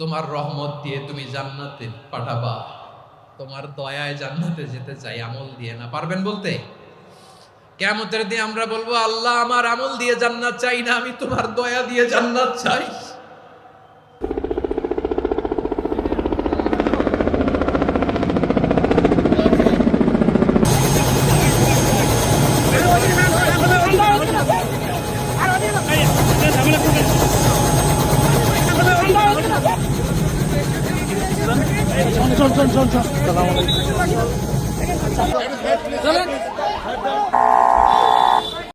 তোমার রহমত দিয়ে তুমি জান্নাতে পাঠাবা। তোমার দয়ায় জান্নাতে যেতে চাই, আমল দিয়ে না। পারবেন বলতে? কেমতের দিয়ে আমরা বলব, আল্লাহ আমার আমল দিয়ে জান্নাত চাই না, আমি তোমার দয়া দিয়ে জান্নাত চাই। Yeah. চল চল চল চল।